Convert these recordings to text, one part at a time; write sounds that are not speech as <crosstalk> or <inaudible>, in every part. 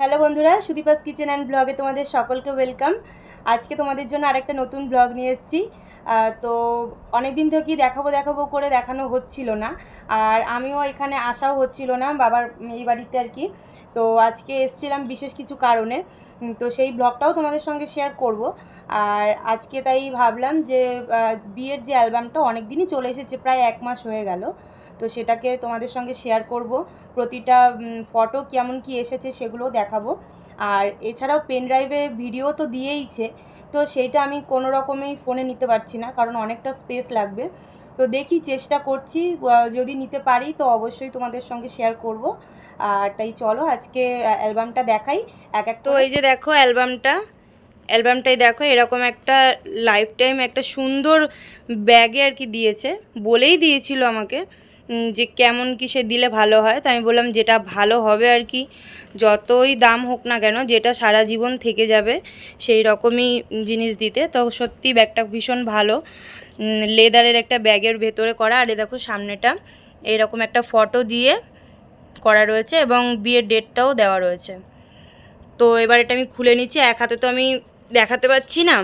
Hello বন্ধুরা, Sudipa's kitchen and ব্লগে তোমাদের সকলকে ওয়েলকাম আজকে তোমাদের জন্য আরেকটা নতুন ব্লগ নিয়ে এসেছি। তো অনেক দিন থেকেই দেখাবো দেখাবো করে দেখানো হচ্ছিল না। আর আমিও এখানে আসাও হচ্ছিল না, বাবার এই বাড়িতে আর কি। তো আজকে এসছিলাম বিশেষ কিছু কারণে। তো সেই ব্লগটাও তোমাদের সঙ্গে শেয়ার করব। আর আজকে তাই ভাবলাম যে বিয়ের যে অ্যালবামটা অনেক দিনই চলে এসেছে, প্রায় এক মাস হয়ে গেল। তো সেটাকে তোমাদের সঙ্গে শেয়ার করব। প্রতিটা ফটো কেমন কি এসেছে সেগুলোও দেখাবো। আর এছাড়াও পেন ড্রাইভে ভিডিও তো দিয়েইছে, তো সেইটা আমি কোনো রকমেই ফোনে নিতে পারছি না, কারণ অনেকটা স্পেস লাগবে। তো দেখি চেষ্টা করছি যদি নিতে পারি তো অবশ্যই তোমাদের সঙ্গে শেয়ার করব। আর তাই চলো আজকে অ্যালবামটা দেখাই, এক এক তো এই যে দেখো অ্যালবামটা অ্যালবামটাই দেখো এরকম একটা লাইফ টাইম একটা সুন্দর ব্যাগে আর কি দিয়েছে, বলেই দিয়েছিল আমাকে। যে কেমন কি সে দিলে ভালো হয়, তো আমি বললাম যেটা ভালো হবে আর কি, যতই দাম হোক না কেন, যেটা সারা জীবন থেকে যাবে, সেই রকমই জিনিস দিতে। তো সত্যি ব্যাগটা ভীষণ ভালো। লেদারের একটা ব্যাগের ভেতরে করা, আর এ দেখো সামনেটা, এরকম একটা ফটো দিয়ে করা রয়েছে এবং বিয়ের ডেটটাও দেওয়া রয়েছে। তো এবার এটা আমি খুলে নিচ্ছি, এক হাতে তো আমি দেখাতে পাচ্ছি না,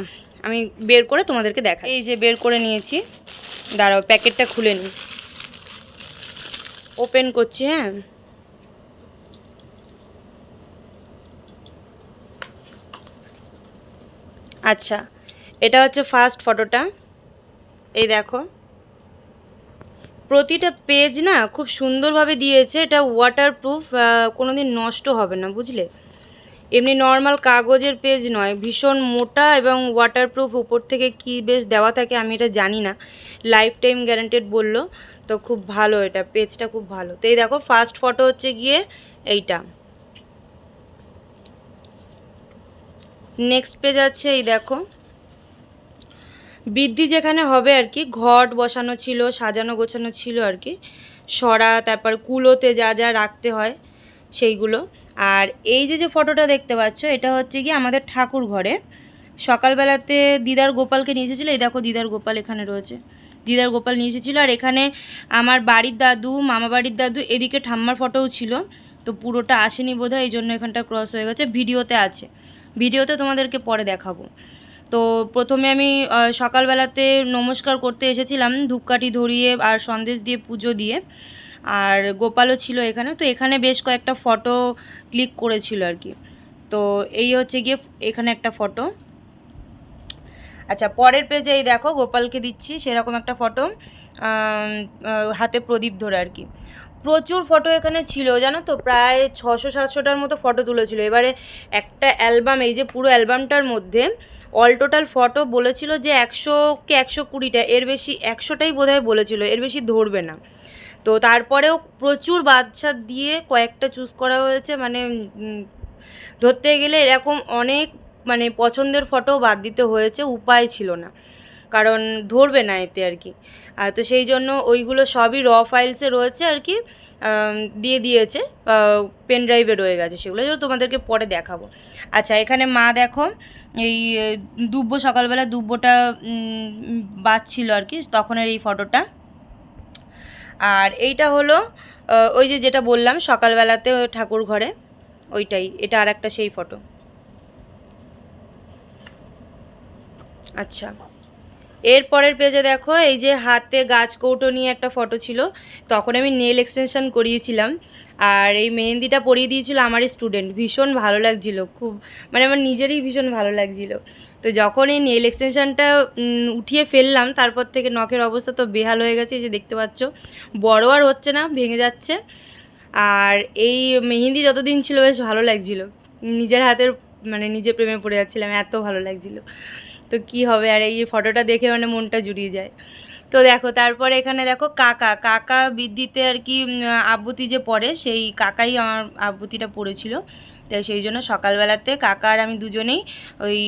আমি বের করে তোমাদেরকে দেখা এই যে বের করে নিয়েছি, দাঁড়াও, প্যাকেটটা খুলে নিই। ওপেন করছি হ্যাঁ। আচ্ছা এটা হচ্ছে ফার্স্ট ফটোটা এই দেখো। প্রতিটা পেজ না খুব সুন্দরভাবে দিয়েছে, এটা ওয়াটারপ্রুফ কোনো দিন নষ্ট হবে না, বুঝলে? এমনি নর্মাল কাগজের পেজ নয়, ভীষণ মোটা এবং ওয়াটারপ্রুফ উপর থেকে কি বেশ দেওয়া থাকে আমি এটা জানি না। লাইফ টাইম গ্যারান্টেড বলল, তো খুব ভালো এটা পেজটা খুব ভালো। তো এই দেখো ফার্স্ট ফটো হচ্ছে গিয়ে এইটা। নেক্সট পেজ আছে, এই দেখো। বৃদ্ধি যেখানে হবে আর কি, ঘট বসানো ছিল, সাজানো গোছানো ছিল আর কি। সরা, তারপর কুলোতে যা যা রাখতে হয়, সেইগুলো। আর এই যে যে ফটোটা দেখতে পাচ্ছ, এটা হচ্ছে কি আমাদের ঠাকুর ঘরে। সকালবেলাতে দিদার গোপালকে নিয়ে এসেছিল। এই দেখো, দিদার গোপাল এখানে রয়েছে। দিদার গোপাল নিয়ে এসেছিল আর এখানে আমার বাড়ির দাদু, মামা বাড়ির দাদু, এদিকে ঠাম্মার ফটোও ছিল। তো পুরোটা আসেনি বোধহয়, এই জন্য এখানটা ক্রস হয়ে গেছে। ভিডিওতে আছে। ভিডিওতে তোমাদেরকে পরে দেখাবো। তো প্রথমে আমি সকালবেলাতে নমস্কার করতে এসেছিলাম, ধূপকাঠি ধরিয়ে আর সন্দেশ দিয়ে পুজো দিয়ে। আর গোপালও ছিল এখানে, তো এখানে বেশ কয়েকটা ফটো ক্লিক করেছিল আর কি। তো এই হচ্ছে গিয়ে এখানে একটা ফটো আচ্ছা পরের পেজে এই দেখো, গোপালকে দিচ্ছি, সেরকম একটা ফটো হাতে প্রদীপ ধরে আর কি। প্রচুর ফটো এখানে ছিল, জানো তো, প্রায় ছশো সাতশোটার মতো ফটো তুলেছিল। এবারে একটা অ্যালবাম এই যে পুরো অ্যালবামটার মধ্যে অল টোটাল ফটো বলেছিল যে একশো কি একশো কুড়িটা, এর বেশি একশোটাই বোধহয় বলেছিল, এর বেশি ধরবে না। তো তারপরেও প্রচুর বাচ্চা দিয়ে কয়েকটা চুজ করা হয়েছে মানে ধরতে গেলে এরকম অনেক মানে পছন্দের ফটো বাদ দিতে হয়েছে, উপায় ছিল না। কারণ ধরবে না এতে আর কি। তো সেই জন্য ওইগুলো সবই র ফাইলসে রয়েছে আর কি দিয়ে দিয়েছে পেন ড্রাইভে রয়ে গেছে সেগুলো। তোমাদেরকে পরে দেখাবো। আচ্ছা এখানে মা দেখো, এই দুব্বো, সকালবেলা দুব্বোটা বাজছিল আর কি, তখনের এই ফটোটা আর এইটা হলো ওই যে যেটা বললাম, সকালবেলাতে ঠাকুর ঘরে, ওইটাই, এটা আর একটা সেই ফটো। আচ্ছা এর পরের পেজে দেখো, এই যে হাতে গাছ কৌটো নিয়ে একটা ফটো ছিল, তখন আমি নেল এক্সটেনশন করিয়েছিলাম, আর এই মেহেন্দিটা পরিয়ে দিয়েছিল আমারই স্টুডেন্ট, ভীষণ ভালো লাগছিল, খুব মানে আমার নিজেরই ভীষণ ভালো লাগছিল। তো যখন এই নেল এক্সটেনশনটা উঠিয়ে ফেললাম, তারপর থেকে নখের অবস্থা তো বেহাল হয়ে গেছে যে দেখতে পাচ্ছ। বড় আর হচ্ছে না, ভেঙে যাচ্ছে। আর এই মেহেন্দি যতদিন ছিল, বেশ ভালো লাগছিল। নিজের হাতের মানে নিজে প্রেমে পড়ে যাচ্ছিলাম, এত ভালো লাগছিল। তো কি হবে, আর এই ফটোটা দেখে মানে মনটা জুড়িয়ে যায়। তো দেখো, তারপরে এখানে দেখো কাকা। কাকা বিদ্যুতে আর কি আবৃত্তি যে পড়ে, সেই কাকাই আমার আবৃত্তিটা পড়েছিল। তাই সেই জন্য সকালবেলাতে কাকা আর আমি দুজনেই ওই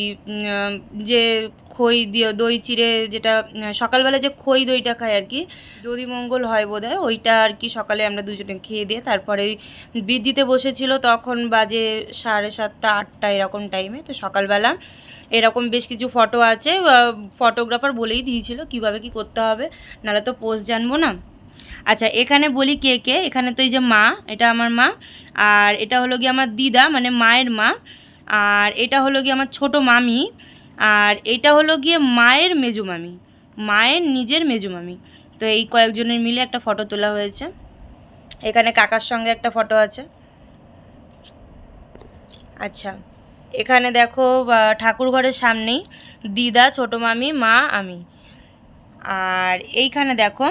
যে খই দিয়ে, দই চিড়ে যেটা, সকালবেলা যে খই দইটা খাই আর কি, যদি মঙ্গল হয় বোধ হয় ওইটা আর কি সকালে আমরা দুজনে খেয়ে দিয়ে তারপরে ওই বিদ্যুতে বসেছিল তখন বাজে সাড়ে সাতটা, আটটা এরকম টাইমে তো সকালবেলা এরকম বেশ কিছু ফটো আছে ফটোগ্রাফার বলেই দিয়েছিল কীভাবে কি করতে হবে, নাহলে তো পোস্ট জানব না। আচ্ছা এখানে বলি কে কে? এখানে তো এই যে মা, এটা আমার মা। আর এটা হলো গিয়ে আমার দিদা মানে মায়ের মা। আর এটা হলো গিয়ে আমার ছোট মামি। আর এটা হলো গিয়ে মায়ের মেজো মামি। মায়ের নিজের মেজো মামি। তো এই কয়েকজনের মিলে একটা ফটো তোলা হয়েছে। এখানে কাকার সঙ্গে একটা ফটো আছে। আচ্ছা এখানে দেখো ঠাকুর ঘরের সামনেই দিদা, ছোটো মামি, মা, আমি। আর এইখানে দেখো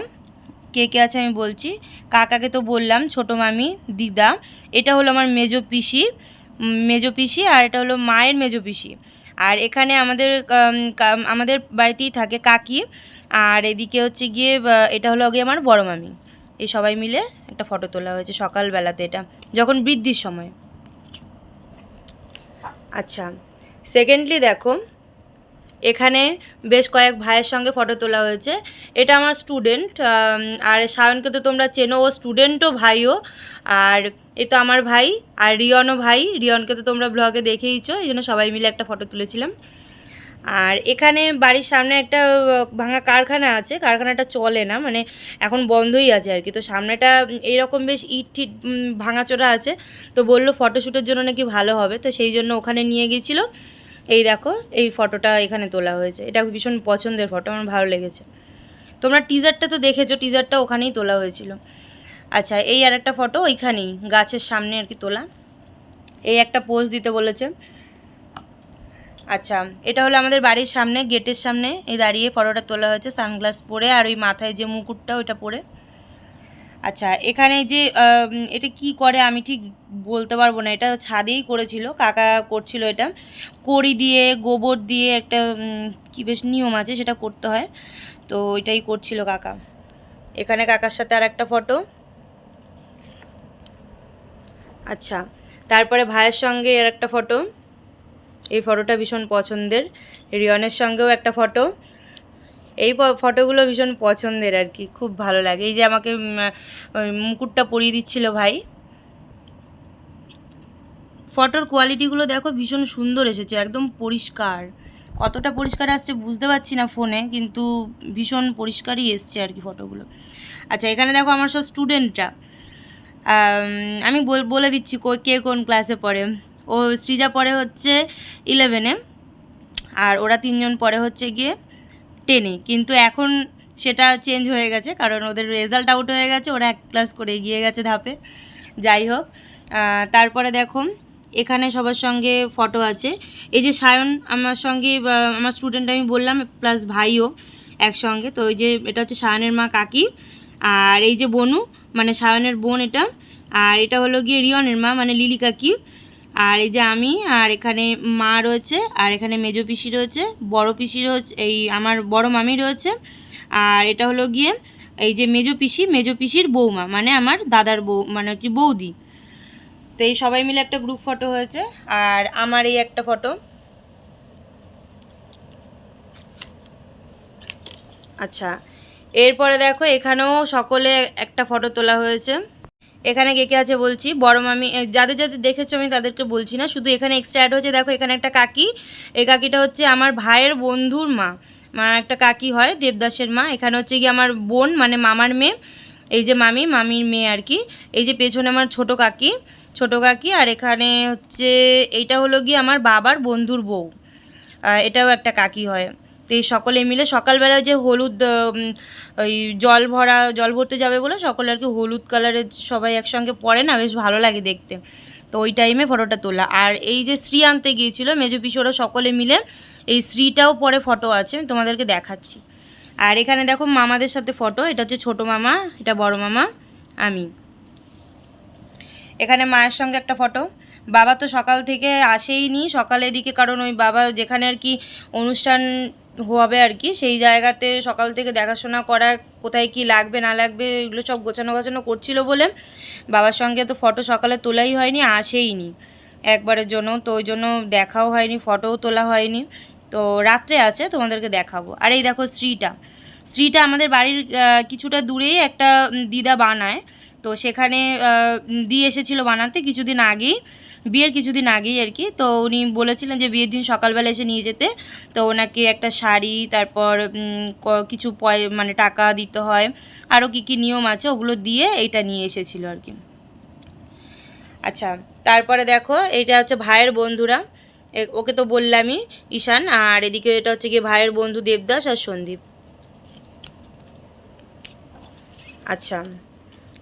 কে কে আছে আমি বলছি। কাকাকে তো বললাম, ছোটো মামি, দিদা। এটা হলো আমার মেজো পিসি মেজো পিসি আর এটা হলো মায়ের মেজো পিসি। আর এখানে আমাদের আমাদের বাড়িতেই থাকে কাকি। আর এদিকে হচ্ছে গিয়ে এটা হলো গিয়ে আমার বড় মামি। এই সবাই মিলে একটা ফটো তোলা হয়েছে সকালবেলাতে এটা, যখন বৃদ্ধির সময়। আচ্ছা সেকেন্ডলি দেখো এখানে বেশ কয়েক ভাইয়ের সঙ্গে ফটো তোলা হয়েছে। এটা আমার স্টুডেন্ট আর সায়নকে তো তোমরা চেনো ও স্টুডেন্টও ভাইও। আর এ তো আমার ভাই আর রিয়নও ভাই। রিয়নকে তো তোমরা ব্লগে দেখেইছো এই জন্য সবাই মিলে একটা ফটো তুলেছিলাম। আর এখানে বাড়ির সামনে একটা ভাঙা কারখানা আছে। কারখানাটা চলে না মানে এখন বন্ধই আছে আর কি। তো সামনেটা এইরকম বেশ ইট উম, ভাঙাচোরা আছে। তো বলল ফটোশ্যুটের জন্য নাকি ভালো হবে। তো সেই জন্য ওখানে নিয়ে গিয়েছিল। এই দেখো, এই ফটোটা এখানে তোলা হয়েছে। এটা ভীষণ পছন্দের ফটো, আমার ভালো লেগেছে। তোমরা টিজারটা তো দেখেছ টিজারটা ওখানেই তোলা হয়েছিল। আচ্ছা এই আর একটা ফটো ওইখানেই, গাছের সামনে আর কি তোলা। এই একটা পোজ দিতে বলেছে। আচ্ছা এটা হলো আমাদের বাড়ির সামনে, গেটের সামনে, এই দাঁড়িয়ে ফটোটা তোলা হয়েছে সানগ্লাস পরে, আর ওই মাথায় যে মুকুটটা, ওইটা পরে। আচ্ছা এখানে যে এটা কি করে আমি ঠিক বলতে পারব না, এটা ছাদেই করেছিল, কাকা করছিল এটা। কড়ি দিয়ে, গোবর দিয়ে একটা কি বেশ নিয়ম আছে, সেটা করতে হয়। তো ওইটাই করছিল কাকা। এখানে কাকার সাথে আর একটা ফটো। আচ্ছা তারপরে ভাইয়ের সঙ্গে এর একটা ফটো। এই ফটোটা ভীষণ পছন্দের। রিয়নের সঙ্গেও একটা ফটো। এই ফটোগুলো ভীষণ পছন্দের আর কি, খুব ভালো লাগে। এই যে আমাকে মুকুটটা পরিয়ে দিচ্ছিল ভাই। ফটোর কোয়ালিটিগুলো দেখো ভীষণ সুন্দর এসেছে, একদম পরিষ্কার। কতটা পরিষ্কার আসছে বুঝতে পারছি না ফোনে, কিন্তু ভীষণ পরিষ্কারই এসছে আর কি ফটোগুলো। আচ্ছা এখানে দেখো আমার সব স্টুডেন্টরা। আমি বল- দিচ্ছি কে কোন ক্লাসে পড়ে। ও, সৃজা পড়ে হচ্ছে ইলেভেনে আর ওরা তিনজন পরে হচ্ছে গিয়ে টেনে, কিন্তু এখন সেটা চেঞ্জ হয়ে গেছে, কারণ ওদের রেজাল্ট আউট হয়ে গেছে, ওরা এক ক্লাস করে এগিয়ে গেছে ধাপে। যাই হোক তারপরে দেখো, এখানে সবার সঙ্গে ফটো আছে। এই যে সায়ন আমার সঙ্গে আমার স্টুডেন্ট আমি বললাম প্লাস ভাইও একসঙ্গে, তো ওই যে এটা হচ্ছে সায়নের মা কাকি, আর এই যে বনু মানে সায়নের বোন এটা, আর এটা হলো গিয়ে রিয়নের মা মানে লিলি কাকি। আর এই যে আমি, আর এখানে মা রয়েছে, আর এখানে মেজো পিসি রয়েছে, বড় পিসি রয়েছে, এই আমার বড় মামি রয়েছে, আর এটা হলো গিয়ে এই যে মেজো পিসি, মেজো পিসির বৌমা মানে আমার দাদার বউ মানে কি বৌদি। তো এই সবাই মিলে একটা গ্রুপ ফটো হয়েছে, আর আমার এই একটা ফটো আচ্ছা এরপরে দেখো এখানেও সকলে একটা ফটো তোলা হয়েছে। এখানে কে কে আছে বলছি? বড় মামি যাদের যাদের দেখেছ আমি তাদেরকে বলছি না। শুধু এখানে এক্সট্রা অ্যাড হয়েছে, দেখো এখানে একটা কাকি। এই কাকিটা হচ্ছে আমার ভাইয়ের বন্ধুর মা। আমার একটা কাকি হয়, দেবদাসের মা। এখানে হচ্ছে গিয়ে আমার বোন মানে মামার মেয়ে। এই যে মামি, মামির মেয়ে আর কি। এই যে পেছনে আমার ছোট কাকি ছোট কাকি। আর এখানে হচ্ছে, এইটা হলো গিয়ে আমার বাবার বন্ধুর বউ। এটাও একটা কাকি হয়। তো এই সকলে মিলে সকালবেলা যে হলুদ ওই জল ভরা, জল ভরতে যাবে বলে সকলে আর কি হলুদ কালারের সবাই একসঙ্গে পরে না, বেশ ভালো লাগে দেখতে। তো ওই টাইমে ফটোটা তোলা। আর এই যে শ্রী আনতে গিয়েছিল, মেজো পিসোরা সকলে মিলে এই শ্রীটাও পরে ফটো আছে, আমি তোমাদেরকে দেখাচ্ছি। আর এখানে দেখো মামাদের সাথে ফটো এটা হচ্ছে ছোটো মামা, এটা বড় মামা, আমি। এখানে মায়ের সঙ্গে একটা ফটো বাবা তো সকাল থেকে আসেই নি, সকালের দিকে কারণ ওই বাবা যেখানে আর কি অনুষ্ঠান হবে আর কি। সেই জায়গাতে সকাল থেকে দেখাশোনা করা, কোথায় কি লাগবে, না লাগবে, এগুলো সব গোছানো গোছানো করছিল বলে বাবার সঙ্গে তো ফটো সকালে তোলাই হয়নি আসেই নি একবারের জন্য, তো ওই জন্য দেখাও হয়নি ফটোও তোলা হয়নি। তো রাত্রে আছে, তোমাদেরকে দেখাবো। আর এই দেখো শ্রীটা শ্রীটা আমাদের বাড়ির কিছুটা দূরেই একটা দিদা বানায়। তো সেখানে দিয়ে এসেছিল বানাতে কিছুদিন আগেই। বিয়ের কিছুদিন আগেই আর কি। তো উনি বলেছিলেন যে বিয়ের দিন সকালবেলা এসে নিয়ে যেতে। তো ওনাকে একটা শাড়ি, তারপর কিছু পয় মানে টাকা দিতে হয়। আরও কী কী নিয়ম আছে ওগুলো দিয়ে এইটা নিয়ে এসেছিল আর কি। আচ্ছা তারপরে দেখো, এইটা হচ্ছে ভাইয়ের বন্ধুরা। ওকে তো বললামই, ঈশান। আর এদিকে এটা হচ্ছে কি ভাইয়ের বন্ধু দেবদাস আর সন্দীপ। আচ্ছা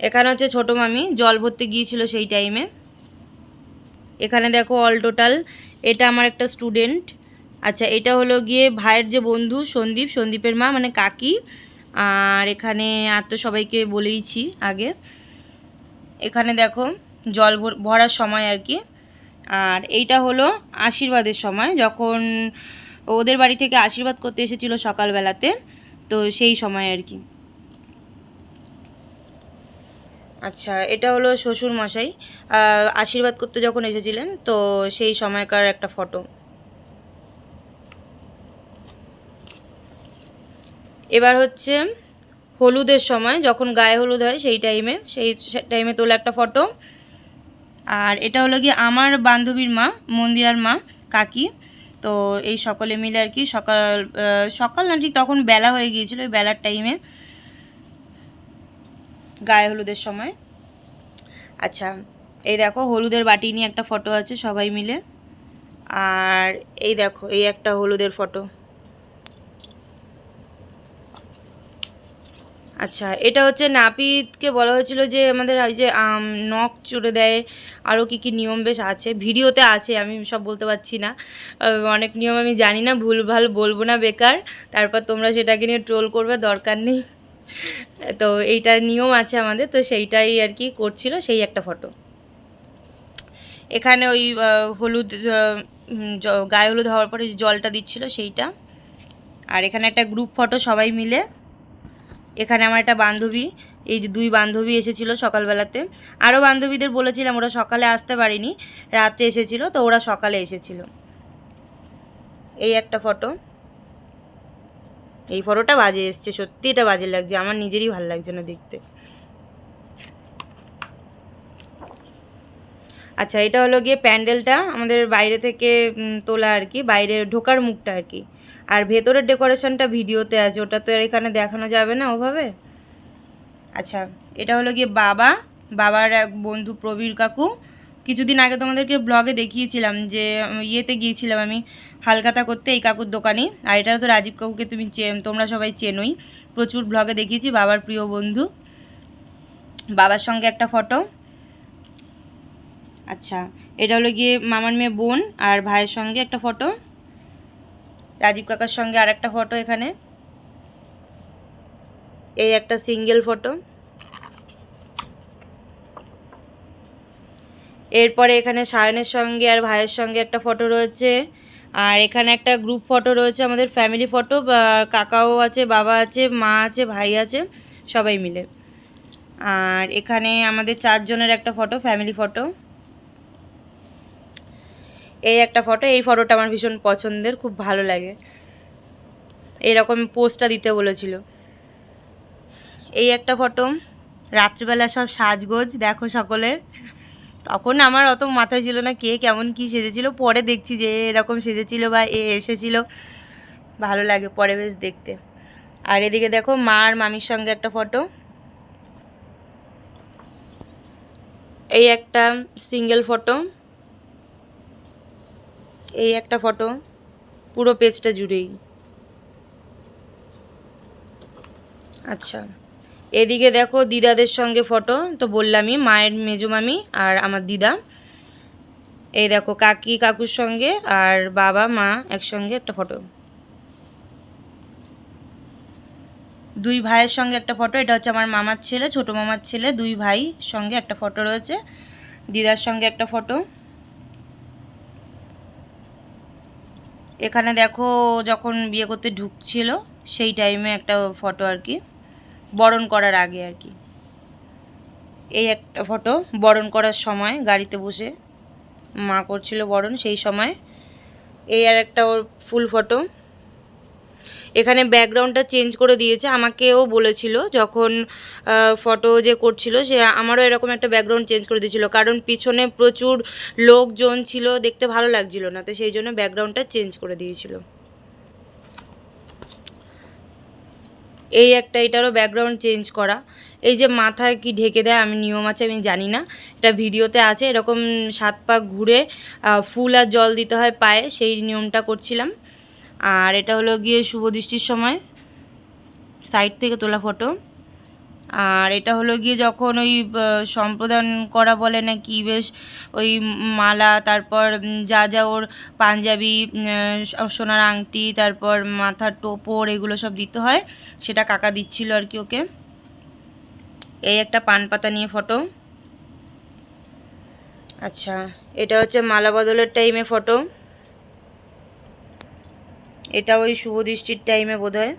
এখানে হচ্ছে ছোটো মামি, জল ভরতে গিয়েছিল সেই টাইমে এখানে দেখো অল টোটাল এটা আমার একটা স্টুডেন্ট আচ্ছা এটা হলো গিয়ে ভাইয়ের যে বন্ধু সন্দীপ, সন্দীপের মা মানে কাকি। আর এখানে আর তো সবাইকে বলেইছি আগে। এখানে দেখো জল ভর- ভরার সময় আর কি। আর এইটা হলো আশীর্বাদের সময়, যখন ওদের বাড়ি থেকে আশীর্বাদ করতে এসেছিল সকালবেলাতে, তো সেই সময় আর কি। আচ্ছা এটা হলো শ্বশুর মশাই আশীর্বাদ করতে যখন এসেছিলেন, তো সেই সময়কার একটা ফটো। এবার হচ্ছে হলুদের সময়, যখন গায়ে হলুদ হয় সেই টাইমে সেই টাইমে তোলা একটা ফটো। আর এটা হলো গিয়ে আমার বান্ধবীর মা, মন্দিরার মা, কাকি। তো এই সকলে মিলে আর কি সকাল সকাল না ঠিক তখন বেলা হয়ে গিয়েছিল, ওই বেলার টাইমে গায়ে হলুদের সময়। আচ্ছা এই দেখো হলুদের বাটি নিয়ে একটা ফটো আছে সবাই মিলে। আর এই দেখো, এই একটা হলুদের ফটো। আচ্ছা এটা হচ্ছে নাপিতকে বলা হয়েছিল যে আমাদের ওই যে নখ চুড়ে দেয়। আরও কী কী নিয়ম বেশ আছে। ভিডিওতে আছে, আমি সব বলতে পারছি না। অনেক নিয়ম আমি জানি না ভুলভাল বলব না বেকার। তারপর তোমরা সেটাকে নিয়ে ট্রোল করবে, দরকার নেই। <laughs> তো এইটা নিয়ম আছে আমাদের, তো সেইটাই আর কি করছিল, সেই একটা ফটো এখানে ওই হলুদ গায়ে হলুদ হওয়ার পরে জলটা দিচ্ছিল সেইটা। আর এখানে একটা গ্রুপ ফটো সবাই মিলে। এখানে আমার একটা বান্ধবী, এই যে দুই বান্ধবী এসেছিল সকালবেলাতে। আরও বান্ধবীদের বলেছিলাম, ওরা সকালে আসতে পারেনি, রাত্রে এসেছিল, তো ওরা সকালে এসেছিল। এই একটা ফটো এই ফটোটা বাজে এসছে, সত্যি এটা বাজে লাগছে, আমার নিজেরই ভালো লাগছে না দেখতে। আচ্ছা এটা হলো গিয়ে প্যান্ডেলটা, আমাদের বাইরে থেকে তোলা আর কি, বাইরে ঢোকার মুখটা আর কি। আর ভেতরের ডেকোরেশনটা ভিডিওতে আছে, ওটা তো আর এখানে দেখানো যাবে না ওভাবে? আচ্ছা এটা হলো গিয়ে বাবা, বাবার এক বন্ধু প্রবীর কাকু কিছুদিন আগে তোমাদেরকে ব্লগে দেখিয়েছিলাম যে ইয়েতে গিয়েছিলাম আমি, হালকাতা করতে, এই কাকুর দোকানে। আর এটা তো রাজীব কাকুকে তুমি তোমরা সবাই চেনোই। প্রচুর ব্লগে দেখিয়েছি, বাবার প্রিয় বন্ধু। বাবার সঙ্গে একটা ফটো আচ্ছা এটা হলো গিয়ে মামার মেয়ে বোন আর ভাইয়ের সঙ্গে একটা ফটো রাজীব কাকার সঙ্গে আর একটা ফটো এখানে। এই একটা সিঙ্গেল ফটো এরপরে এখানে সায়নের সঙ্গে আর ভাইয়ের সঙ্গে একটা ফটো রয়েছে। আর এখানে একটা গ্রুপ ফটো রয়েছে, আমাদের ফ্যামিলি ফটো কাকাও আছে, বাবা আছে, মা আছে, ভাই আছে, সবাই মিলে। আর এখানে আমাদের চারজনের একটা ফটো ফ্যামিলি ফটো এই একটা ফটো এই ফটোটা আমার ভীষণ পছন্দের, খুব ভালো লাগে। এরকম পোস্টটা দিতে বলেছিল। এই একটা ফটো রাত্রিবেলা সব সাজগোজ, দেখো সকলের। তখন আমার অত মাথায় ছিল না কে কেমন কি সেজেছিল। পরে দেখছি যে এরকম সেজেছিল বা এ এসেছিল। ভালো লাগে পরে বেশ দেখতে। আর এদিকে দেখো মা আর মামির সঙ্গে একটা ফটো এই একটা সিঙ্গেল ফটো এই একটা ফটো পুরো পেজটা জুড়েই। আচ্ছা। এদিকে দেখো দিদাদের সঙ্গে ফটো, তো বললামই মায়ের মেজো মামি আর আমার দিদা। এই দেখো কাকি কাকুর সঙ্গে আর বাবা, মা একসঙ্গে একটা ফটো। দুই ভাইয়ের সঙ্গে একটা ফটো, এটা হচ্ছে আমার মামার ছেলে, ছোট মামার ছেলে, দুই ভাই সঙ্গে একটা ফটো রয়েছে, দিদার সঙ্গে একটা ফটো। এখানে দেখো যখন বিয়ে করতে ঢুকছিল, সেই টাইমে একটা ফটো আর কি। বরণ করার আগে আর কি। এই একটা ফটো বরণ করার সময় গাড়িতে বসে মা করছিল বরণ, সেই সময় এই আর একটা ওর ফুল ফটো এখানে ব্যাকগ্রাউন্ডটা চেঞ্জ করে দিয়েছে, আমাকেও বলেছিল যখন ফটো যে করছিল সে আমারও এরকম একটা ব্যাকগ্রাউন্ড চেঞ্জ করে দিয়েছিল, কারণ পিছনে প্রচুর লোকজন ছিল, দেখতে ভালো লাগছিল না, তো সেই জন্য ব্যাকগ্রাউন্ডটা চেঞ্জ করে দিয়েছিল। এই একটা এটারও ব্যাকগ্রাউন্ড চেঞ্জ করা। এই যে মাথায় কি ঢেকে দেয় আমি নিয়ম আছে, আমি জানি না। এটা ভিডিওতে আছে, এরকম সাত পাক ঘুরে ফুল আর জল দিতে হয় পায়ে, সেই নিয়মটা করছিলাম। আর এটা হলো গিয়ে শুভ দৃষ্টির সময়। সাইড থেকে তোলা ফটো আর এটা হলো গিয়ে যখন ওই সম্প্রদান করা বলে না কি বেশ ওই মালা, তারপর যা যা ওর পাঞ্জাবি সোনার আংটি, তারপর মাথার টোপর এগুলো সব দিতে হয়, সেটা কাকা দিচ্ছিল আর কি ওকে। এই একটা পান পাতা নিয়ে ফটো। আচ্ছা এটা হচ্ছে মালা বদলের টাইমে ফটো। এটা ওই শুভ দৃষ্টির টাইমে বোধ হয়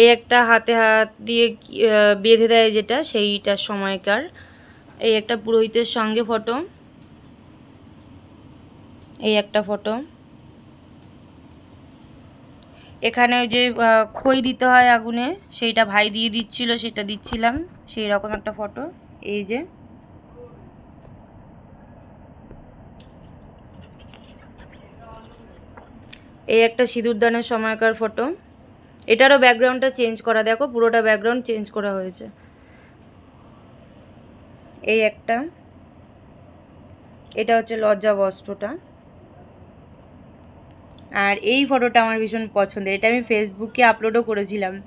এই একটা হাতে হাত দিয়ে বেঁধে দেয় যেটা সেইটার সময়কার। এই একটা পুরোহিতের সঙ্গে ফটো। এই একটা ফটো। এখানে ওই যে খই দিতে হয় আগুনে, সেইটা ভাই দিয়ে দিচ্ছিল, সেটা দিচ্ছিলাম, সেই রকম একটা ফটো। এই যে। এই একটা সিঁদুরদানের সময়কার ফটো। এটারও ব্যাকগ্রাউন্ডটা চেঞ্জ করা, দেখো পুরোটা ব্যাকগ্রাউন্ড চেঞ্জ করা হয়েছে। এই একটা। এটা হচ্ছে লজ্জা বস্ত্রটা। আর এই ফটোটা আমার ভীষণ পছন্দের। এটা আমি ফেসবুকে আপলোডও করেছিলাম।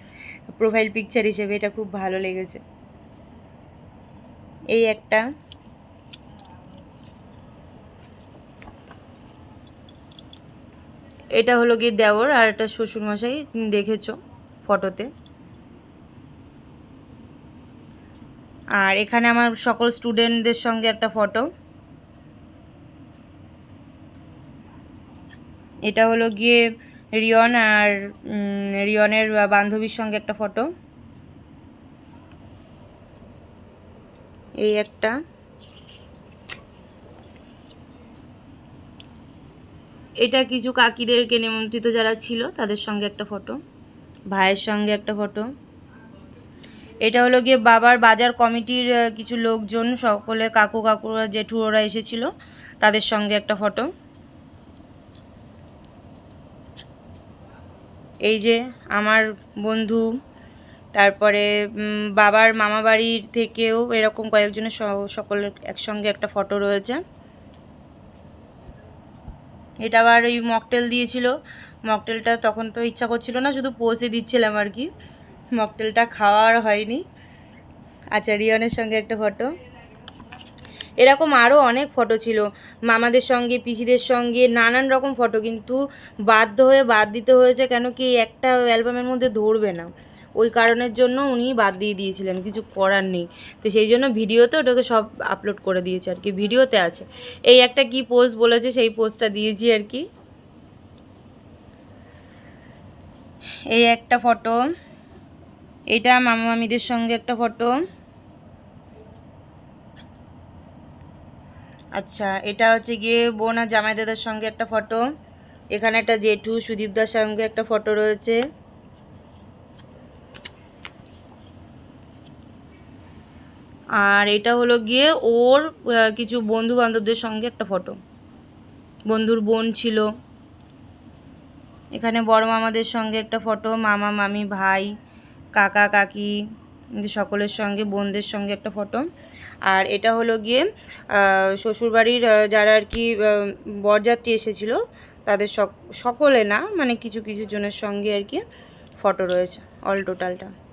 প্রোফাইল পিকচার হিসেবে এটা খুব ভালো লেগেছে। এই একটা। এটা হলো গিয়ে দেওর আর এটা শ্বশুরমশাই দেখেছ ফটোতে। আর এখানে আমার সকল স্টুডেন্টদের সঙ্গে একটা ফটো এটা হলো গিয়ে রিয়ন আর রিয়নের বান্ধবীর সঙ্গে একটা ফটো এই একটা। এটা কিছু কাকিদেরকে নিমন্ত্রিত যারা ছিল, তাদের সঙ্গে একটা ফটো ভাইয়ের সঙ্গে একটা ফটো এটা হলো গিয়ে বাবার বাজার কমিটির কিছু লোকজন, সকলে কাকু, কাকুরা জেঠু ওরা এসেছিল, তাদের সঙ্গে একটা ফটো এই যে আমার বন্ধু, তারপরে বাবার মামা বাড়ির থেকেও এরকম কয়েকজনের সকলের একসঙ্গে একটা ফটো রয়েছে। এটা আবার ওই মকটেল দিয়েছিল। মকটেলটা তখন তো ইচ্ছা করছিল না, শুধু পোজে দিচ্ছিলাম আর কি। মকটেলটা খাওয়ার হয়নি। আচ্ছা রিয়নের সঙ্গে একটা ফটো এরকম আরও অনেক ফটো ছিল। মামাদের সঙ্গে, পিসিদের সঙ্গে, নানান রকম ফটো কিন্তু বাধ্য হয়ে, বাদ দিতে হয়েছে কেন কি একটা অ্যালবামের মধ্যে ধরবে না। ওই কারণের জন্য উনি বাদ দিয়ে দিয়েছিলেন, কিছু করার নেই। তো সেই জন্য ভিডিওতে ওটাকে সব আপলোড করে দিয়েছে আর কি, ভিডিওতে আছে। এই একটা কি পোস্ট বলেছে, সেই পোস্টটা দিয়েছি আর কি। এই একটা ফটো এটা মামা মামিদের সঙ্গে একটা ফটো আচ্ছা এটা হচ্ছে গিয়ে বোন আর জামাই দাদার সঙ্গে একটা ফটো এখানে একটা জেঠু সুদীপদার সঙ্গে একটা ফটো রয়েছে। আর এটা হলো গিয়ে ওর কিছু বন্ধু বান্ধবদের সঙ্গে একটা ফটো বন্ধুর বোন ছিল। এখানে বড় মামাদের সঙ্গে একটা ফটো মামা, মামি, ভাই, কাকা, কাকি সকলের সঙ্গে, বোনদের সঙ্গে একটা ফটো আর এটা হলো গিয়ে শ্বশুরবাড়ির যারা আর কি বরযাত্রী এসেছিল, তাদের সক- সকলে না মানে কিছু কিছু জনের সঙ্গে আর কি ফটো রয়েছে অল টোটালটা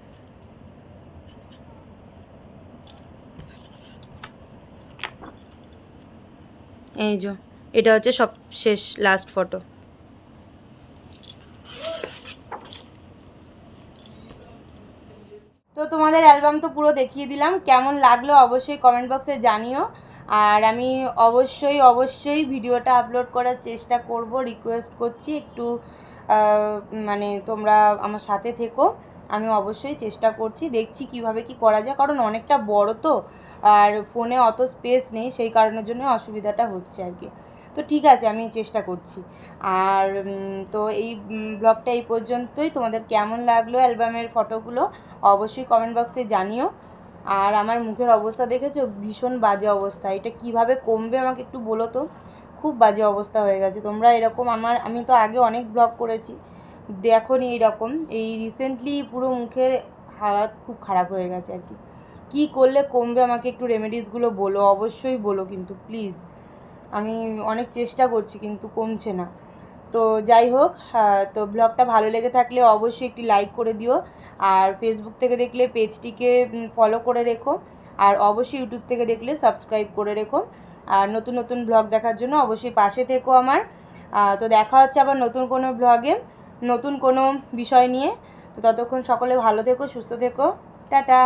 এই যে, এটা হচ্ছে সব শেষ লাস্ট ফটো তো তোমাদের অ্যালবাম তো পুরো দেখিয়ে দিলাম, কেমন লাগল অবশ্যই কমেন্ট বক্সে জানিও। আর আমি অবশ্যই অবশ্যই ভিডিওটা আপলোড করার চেষ্টা করব রিকোয়েস্ট করছি একটু মানে তোমরা আমার সাথে থেকো আমি অবশ্যই চেষ্টা করছি, দেখছি কীভাবে কি করা যায়, কারণ অনেকটা বড় তো আর ফোনে অত স্পেস নেই, সেই কারণের জন্য অসুবিধাটা হচ্ছে আর কি। তো ঠিক আছে, আমি চেষ্টা করছি। আর তো এই ব্লগটা এই পর্যন্তই। তোমাদের কেমন লাগল অ্যালবামের ফটোগুলো অবশ্যই কমেন্ট বক্সে জানিও। আর আমার মুখের অবস্থা দেখেছ? ভীষণ বাজে অবস্থা। এটা কীভাবে কমবে আমাকে একটু বলো তো। খুব বাজে অবস্থা হয়ে গেছে। তোমরা এরকম আমার, আমি তো আগে অনেক ব্লগ করেছি। দেখো নি এইরকম। এই রিসেন্টলি পুরো মুখের হালাত খুব খারাপ হয়ে গেছে আর কি। কী করলে কমবে আমাকে একটু রেমেডিসগুলো বলো অবশ্যই বলো কিন্তু প্লিজ আমি অনেক চেষ্টা করছি কিন্তু কমছে না। তো যাই হোক আহ, তো ব্লগটা ভালো লেগে থাকলে অবশ্যই একটি লাইক করে দিও। আর ফেসবুক থেকে দেখলে পেজটিকে ফলো করে রেখো। আর অবশ্যই ইউটিউব থেকে দেখলে সাবস্ক্রাইব করে রেখো। আর নতুন নতুন ব্লগ দেখার জন্য অবশ্যই পাশে থেকো আমার। তো দেখা হচ্ছে আবার নতুন কোনো ব্লগে নতুন কোনো বিষয় নিয়ে। তো ততক্ষণ সকলে ভালো থেকো সুস্থ থেকো। টাটা!